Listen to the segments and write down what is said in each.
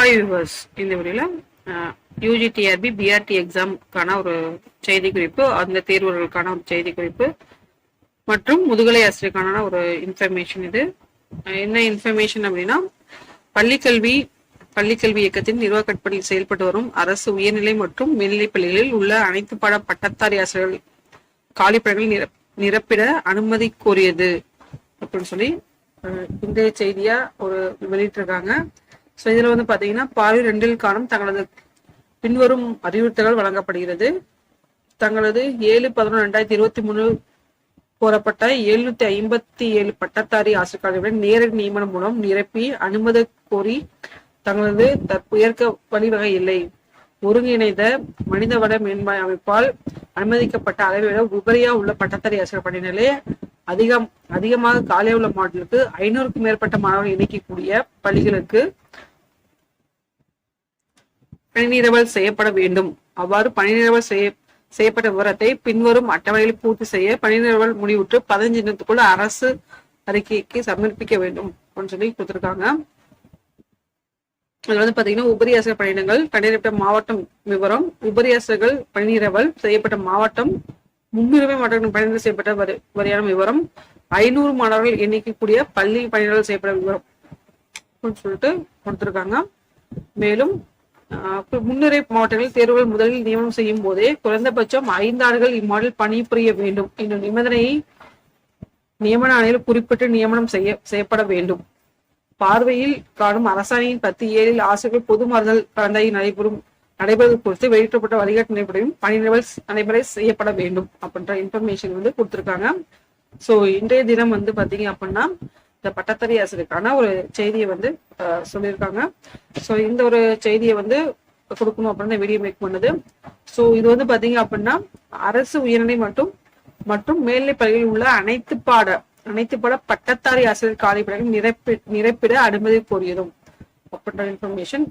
Hi viewers இந்த வீடியோவில் UG TRP BRT எக்ஸாம்க்கான ஒரு செய்தி குறிப்பு அந்த தேர்வுகளுக்கான ஒரு செய்தி குறிப்பு மற்றும் முதுகலை ஆசிரியருக்கான ஒரு இன்ஃபர்மேஷன் இது. என்ன இன்ஃபர்மேஷன் அப்படின்னா பள்ளிக்கல்வி பள்ளிக்கல்வி இயக்கத்தின் நிர்வாக செயல்பட்டு வரும் அரசு உயர்நிலை மற்றும் மேல்நிலைப் பள்ளிகளில் உள்ள அனைத்து பாட பட்டதாரி ஆசிரியர்கள் காலிப்படங்கள் நிரப் நிரப்பிட அனுமதி கோரியது அப்படின்னு சொல்லி அஹ், இன்றைய செய்தியா ஒரு வெளியிட்டிருக்காங்க. ஸோ இதில் வந்து பாத்தீங்கன்னா பார்வை ரெண்டில் காணும் தங்களது பின்வரும் அறிவுறுத்தல்கள் வழங்கப்படுகிறது. தங்களது ஏழு பதினொன்று ரெண்டாயிரத்தி இருபத்தி மூணு கோரப்பட்ட எழுநூத்தி ஐம்பத்தி ஏழு பட்டதாரி ஆசிரியர்களுடன் நேரடி நியமனம் மூலம் நிரப்பி அனுமதி கோரி தங்களது தற்புயர்க்க வழிவகை இல்லை ஒருங்கிணைந்த மனிதவள மேம்பாய் அமைப்பால் அனுமதிக்கப்பட்ட அளவை விட உபரியா உள்ள பட்டதாரி ஆசிரியர் பணியிலே அதிகம் அதிகமாக காலியாக உள்ள மாவட்டங்களுக்கு ஐநூறுக்கும் மேற்பட்ட மாணவர்கள் இணைக்கக்கூடிய பள்ளிகளுக்கு பணிநிரவல் செய்யப்பட வேண்டும். அவ்வாறு பணிநிரவல் செய்ய செய்யப்பட்ட விவரத்தை பின்வரும் அட்டவணையில் பூர்த்தி செய்ய பணிநிரவல் முடிவுற்று பதினஞ்சு தினத்துக்குள்ள அரசு அறிக்கைக்கு சமர்ப்பிக்க வேண்டும் அப்படின்னு சொல்லி கொடுத்திருக்காங்க. இதுல வந்து பாத்தீங்கன்னா உபரி பணியிடங்கள் பணியிடப்பட்ட மாவட்டம் விவரம் உபரியாசர்கள் பணியிரவல் செய்யப்பட்ட மாவட்டம் முன்னுரிமை மாவட்டங்கள் பணிநிரல் செய்யப்பட்ட வரி வரியான விவரம் ஐநூறு மாணவர்கள் எண்ணிக்கக்கூடிய பள்ளி பணிநிரல் செய்யப்பட்ட விவரம் அப்படின்னு சொல்லிட்டு கொடுத்திருக்காங்க. மேலும் முன்னுரை மாவட்டங்களில் தேர்வுகள் முதலில் நியமனம் செய்யும் போதே குறைந்தபட்சம் ஐந்து ஆண்டுகள் இம்மாடல் பணிபுரிய வேண்டும் என்ற நிபந்தனையை நியமன ஆணையில் குறிப்பிட்டு நியமனம் செய்ய செய்யப்பட வேண்டும். பார்வையில் காணும் அரசாணையின் பத்து ஏழில் ஆசிரியர்கள் பொது மாறுதல் கலந்தாய் நடைபெறும் நடைபெறுவது குறித்து வெளியிடப்பட்ட வழிகாட்டு நடைபெறும் பணி நடைமுறை செய்யப்பட வேண்டும் அப்படின்ற இன்ஃபர்மேஷன் வந்து கொடுத்திருக்காங்க. சோ இன்றைய தினம் வந்து பாத்தீங்க அப்படின்னா இந்த பட்டத்தறி ஆசிரியருக்கான ஒரு செய்தியை வந்து சொல்லியிருக்காங்க. ஸோ இந்த ஒரு செய்தியை வந்து கொடுக்கணும் அப்படின்னு வீடியோ மேக் பண்ணுது. ஸோ இது வந்து பாத்தீங்க அப்படின்னா அரசு உயர்நிலை மற்றும் மற்றும் மேல்நிலை பள்ளியில் உள்ள அனைத்து பாட அனைத்து பாட பட்டத்தாரி ஆசிரியர் காலிப்படைகள் நிரப்பி நிரப்பிட அனுமதி கோரியதும் அப்படின்ற இன்ஃபர்மேஷன்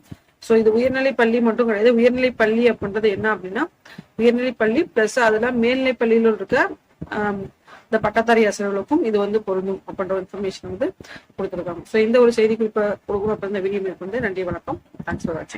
ஸோ இது உயர்நிலை பள்ளி மட்டும் கிடையாது. உயர்நிலை பள்ளி அப்படின்றது என்ன அப்படின்னா உயர்நிலை பள்ளி பிளஸ் அதெல்லாம் மேல்நிலை பள்ளியில் இருக்க இந்த பட்டதாரி ஆசிரியர்களுக்கும் இது வந்து பொருந்தும் அப்படின்ற இன்ஃபர்மேஷன் வந்து கொடுத்துருக்காங்க. ஸோ இந்த ஒரு செய்தி குறிப்பை கொடுக்கணும் அப்ப இந்த வீடியோ வந்து நன்றி வணக்கம். தேங்க்ஸ் ஃபார் வாட்சிங்